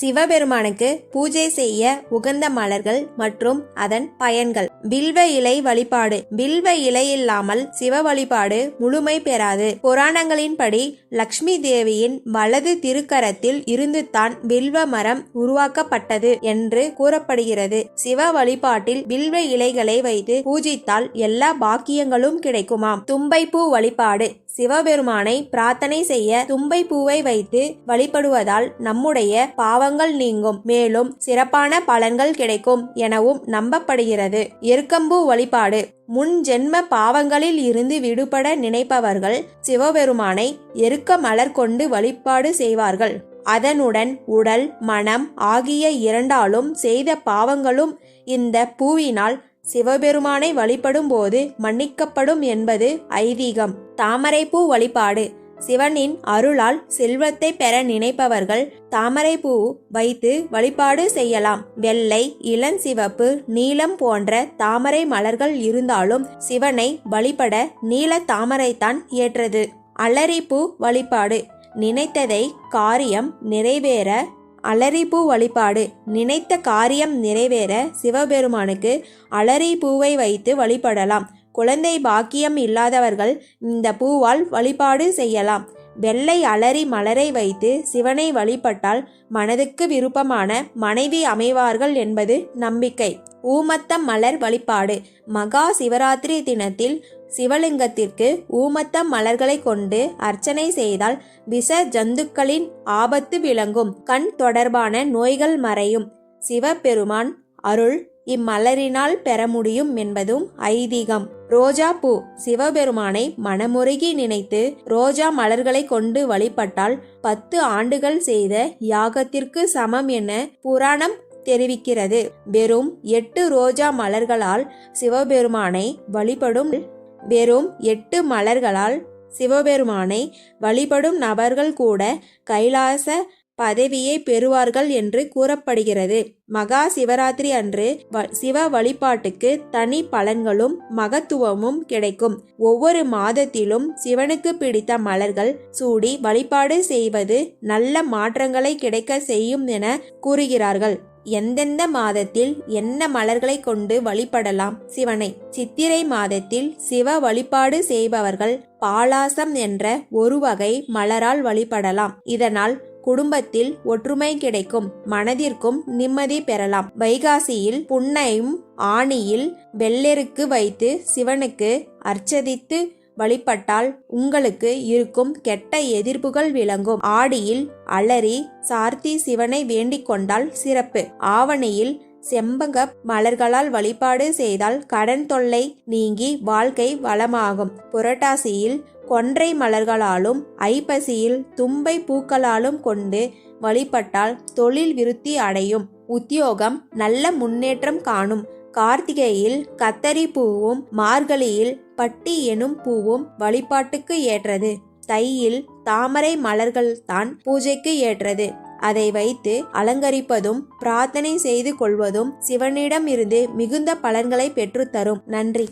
சிவபெருமானுக்கு பூஜை செய்ய உகந்த மலர்கள் மற்றும் அதன் பயன்கள். பில்வ இலை வழிபாடு. பில்வ இலை இல்லாமல் சிவ வழிபாடு முழுமை பெறாது. புராணங்களின்படி லக்ஷ்மி தேவியின் வலது திருக்கரத்தில் இருந்துதான் பில்வ மரம் உருவாக்கப்பட்டது என்று கூறப்படுகிறது. சிவ வழிபாட்டில் பில்வ இலைகளை வைத்து பூஜித்தால் எல்லா பாக்கியங்களும் கிடைக்குமாம். தும்பைப்பூ வழிபாடு. சிவபெருமானை பிரார்த்தனை செய்ய தும்பை பூவை வைத்து வழிபடுவதால் நம்முடைய பாவ பாவங்கள் நீங்கும். மேலும் சிறப்பான பலன்கள் கிடைக்கும் எனவும் நம்பப்படுகிறது. எருக்கம்பூ வழிபாடு. முன் ஜென்ம பாவங்களில் இருந்து விடுபட நினைப்பவர்கள் சிவபெருமானை எருக்க மலர் கொண்டு வழிபாடு செய்வார்கள். அதனுடன் உடல் மனம் ஆகிய இரண்டாலும் செய்த பாவங்களும் இந்த பூவினால் சிவபெருமானை வழிபடும் போது மன்னிக்கப்படும் என்பது ஐதீகம். தாமரைப்பூ வழிபாடு. சிவனின் அருளால் செல்வத்தை பெற நினைப்பவர்கள் தாமரைப்பூ வைத்து வழிபாடு செய்யலாம். வெள்ளை இளஞ்சிவப்பு நீலம் போன்ற தாமரை மலர்கள் இருந்தாலும் சிவனை வழிபட நீல தாமரைத்தான் ஏற்றது. அலரிப்பூ வழிபாடு. நினைத்ததை காரியம் நிறைவேற அலரிப்பூ வழிபாடு. நினைத்த காரியம் நிறைவேற சிவபெருமானுக்கு அலரி பூவை வைத்து வழிபடலாம். குழந்தை பாக்கியம் இல்லாதவர்கள் இந்த பூவால் வழிபாடு செய்யலாம். வெள்ளை அலரி மலரை வைத்து சிவனை வழிபட்டால் மனதுக்கு விருப்பமான மனைவி அமைவார்கள் என்பது நம்பிக்கை. ஊமத்த மலர் வழிபாடு. மகா சிவராத்திரி தினத்தில் சிவலிங்கத்திற்கு ஊமத்த மலர்களை கொண்டு அர்ச்சனை செய்தால் விஷ ஜந்துக்களின் ஆபத்து விளங்கும். கண் தொடர்பான நோய்கள் மறையும். சிவபெருமான் அருள் இம்மலரினால் பெற முடியும் என்பதும் ஐதீகம். ரோஜா பூ சிவபெருமானை மனமுருகி நினைத்து ரோஜா மலர்களை கொண்டு வழிபட்டால் பத்து ஆண்டுகள் செய்த யாகத்திற்கு சமம் என புராணம் தெரிவிக்கிறது. வெறும் எட்டு ரோஜா மலர்களால் சிவபெருமானை வழிபடும் வெறும் எட்டு மலர்களால் சிவபெருமானை வழிபடும் நபர்கள் கூட கைலாச பதவியை பெறுவார்கள் என்று கூறப்படுகிறது. மகா சிவராத்திரி அன்று சிவ வழிபாட்டுக்கு தனி பலன்களும் மகத்துவமும் கிடைக்கும். ஒவ்வொரு மாதத்திலும் சிவனுக்கு பிடித்த மலர்கள் சூடி வழிபாடு செய்வது நல்ல மாற்றங்களை கிடைக்க செய்யும் என கூறுகிறார்கள். எந்தெந்த மாதத்தில் என்ன மலர்களை கொண்டு வழிபடலாம்? சிவனை. சித்திரை மாதத்தில் சிவ வழிபாடு செய்பவர்கள் பாலாசம் என்ற ஒரு வகை மலரால் வழிபடலாம். இதனால் குடும்பத்தில் ஒற்றுமை கிடைக்கும். மனதிற்கும் நிம்மதி பெறலாம். வைகாசியில் புன்னையும் ஆணியில் வெள்ளெருக்கு வைத்து சிவனுக்கு அர்ச்சதித்து வழிபட்டால் உங்களுக்கு இருக்கும் கெட்ட எதிர்ப்புகள் விளங்கும். ஆடியில் அலறி சார்த்தி சிவனை வேண்டிக் கொண்டால் சிறப்பு. ஆவணியில் செம்பக மலர்களால் வழிபாடு செய்தால் கடன் தொல்லை நீங்கி வாழ்க்கை வளமாகும். புரட்டாசியில் கொன்றை மலர்களாலும் ஐப்பசியில் தும்பை பூக்களாலும் கொண்டு வழிபட்டால் தொழில் விருத்தி அடையும். உத்தியோகம் நல்ல முன்னேற்றம் காணும். கார்த்திகையில் கத்தரி பூவும் மார்கழியில் பட்டி எனும் பூவும் வழிபாட்டுக்கு ஏற்றது. தையில் தாமரை மலர்கள் தான் பூஜைக்கு ஏற்றது. அதை வைத்து அலங்கரிப்பதும் பிரார்த்தனை செய்து கொள்வதும் சிவனிடம் இருந்து மிகுந்த பலன்களை பெற்றுத்தரும். நன்றி.